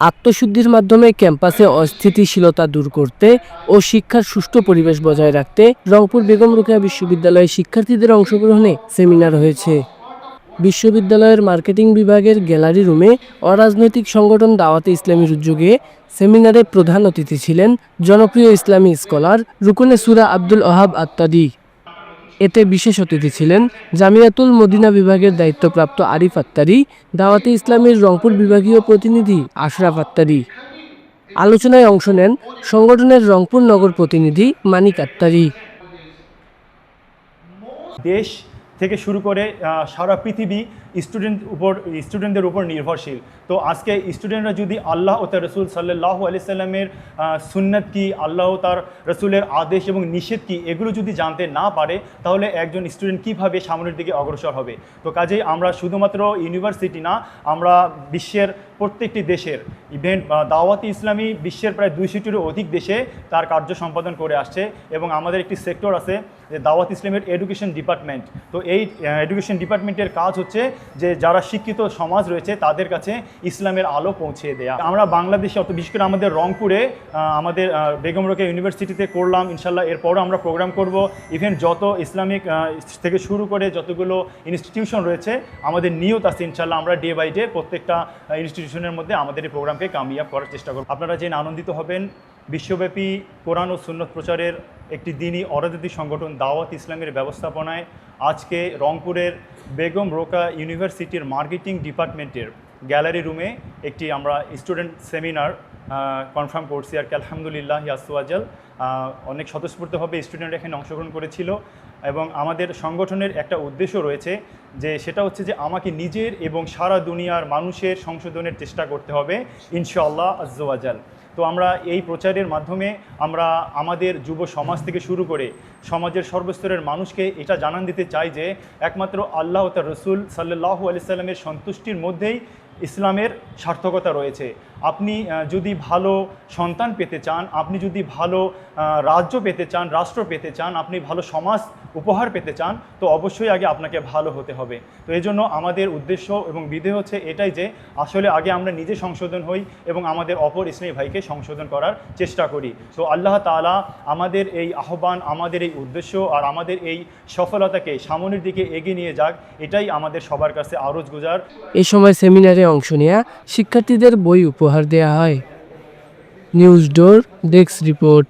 আত্মশুদ্ধির মাধ্যমে ক্যাম্পাসে অস্থিতিশীলতা দূর করতে ও শিক্ষার সুষ্ঠু পরিবেশ বজায় রাখতে রংপুর বেগম রোকেয়া বিশ্ববিদ্যালয়ের শিক্ষার্থীদের অংশগ্রহণে সেমিনার হয়েছে। বিশ্ববিদ্যালয়ের মার্কেটিং বিভাগের গ্যালারি রুমে অরাজনৈতিক সংগঠন দাওয়াতে ইসলামীর উদ্যোগে সেমিনারে প্রধান অতিথি ছিলেন জনপ্রিয় ইসলামী স্কলার রুকুনে সুরা আব্দুল ওহাব আত্মাদি এতে বিশেষ অতিথি ছিলেন জামিয়াতুল মদিনা বিভাগের দায়িত্বপ্রাপ্ত আরিফ আত্তারি, দাওয়াতে ইসলামের রংপুর বিভাগীয় প্রতিনিধি আশরাফ আত্তারি। আলোচনায় অংশ নেন সংগঠনের রংপুর নগর প্রতিনিধি মানিক আত্তারি। দেশ থেকে শুরু করে সারা পৃথিবী স্টুডেন্ট উপর স্টুডেন্টদের উপর নির্ভরশীল। তো আজকে স্টুডেন্টরা যদি আল্লাহ ও তার রসুল সাল্লাহ আলি সাল্লামের সুন্নত কি, আল্লাহ তার রসুলের আদেশ এবং নিষেধ কি, এগুলো যদি জানতে না পারে, তাহলে একজন স্টুডেন্ট কীভাবে সামনের দিকে অগ্রসর হবে? তো কাজেই আমরা শুধুমাত্র ইউনিভার্সিটি না, আমরা বিশ্বের প্রত্যেকটি দেশের ইভেন্ট দাওয়াতি ইসলামী বিশ্বের প্রায় দুইশোটিরও অধিক দেশে তার কার্য সম্পাদন করে আসছে এবং আমাদের একটি সেক্টর আছে যে দাওয়াত ইসলামের এডুকেশন ডিপার্টমেন্ট তো এই এডুকেশন ডিপার্টমেন্টের কাজ হচ্ছে যে যারা শিক্ষিত সমাজ রয়েছে তাদের কাছে ইসলামের আলো পৌঁছে দেয়া। আমরা বাংলাদেশে অত বিশেষ করে আমাদের রংপুরে আমাদের বেগম রোকে ইউনিভার্সিটিতে করলাম ইনশাল্লাহ এরপরও আমরা প্রোগ্রাম করব। ইভেন যত ইসলামিক থেকে শুরু করে যতগুলো ইনস্টিটিউশন রয়েছে, আমাদের নিয়ত আছে ইনশাল্লাহ আমরা ডে বাই ডে প্রত্যেকটা ইনস্টিটিউশনের মধ্যে আমাদের এই প্রোগ্রামকে কামিয়াব করার চেষ্টা করব। আপনারা জেনে আনন্দিত হবেন, বিশ্বব্যাপী কোরআন ও সুন্নত প্রচারের একটি দিনই অরাজনৈতিক সংগঠন দাওয়াত ইসলামের ব্যবস্থাপনায় আজকে রংপুরের বেগম রোকা ইউনিভার্সিটির মার্কেটিং ডিপার্টমেন্টের গ্যালারি রুমে একটি আমরা স্টুডেন্ট সেমিনার কনফার্ম করছি আর কি, আলহামদুলিল্লাহ ইয়াসুয়াজাল অনেক স্বতঃস্ফূর্তভাবে স্টুডেন্ট এখানে অংশগ্রহণ করেছিল এবং আমাদের সংগঠনের একটা উদ্দেশ্য রয়েছে যে সেটা হচ্ছে যে আমাকে নিজের এবং সারা দুনিয়ার মানুষের সংশোধনের চেষ্টা করতে হবে, ইনশাআল্লাহ আজ্জাল তো আমরা এই প্রচারের মাধ্যমে আমরা আমাদের যুব সমাজ থেকে শুরু করে সমাজের সর্বস্তরের মানুষকে এটা জানান দিতে চাই যে একমাত্র আল্লাহ তার রসুল সাল্লাহ আলি সাল্লামের সন্তুষ্টির মধ্যেই ইসলামের সার্থকতা রয়েছে। আপনি যদি ভালো সন্তান পেতে চান, আপনি যদি ভালো রাজ্য পেতে চান, রাষ্ট্র পেতে চান, আপনি ভালো সমাজ উপহার পেতে চান, তো অবশ্যই আগে আপনাকে ভালো হতে হবে। তো এই জন্য আমাদের উদ্দেশ্য এবং বিধে হচ্ছে এটাই যে, আসলে আগে আমরা নিজে সংশোধন হই এবং আমাদের অপর ইসলামী ভাইকে সংশোধন করার চেষ্টা করি। তো আল্লাহ তাআলা আমাদের এই আহ্বান, আমাদের এই উদ্দেশ্য আর আমাদের এই সফলতাকে সামনের দিকে এগিয়ে নিয়ে যাক, এটাই আমাদের সবার কাছে আরজ গুজার। এ সময় সেমিনারে অংশ নেয়া শিক্ষার্থীদের বই উপহার দেয়া হয় নিউজ ডোর ডেস্ক রিপোর্ট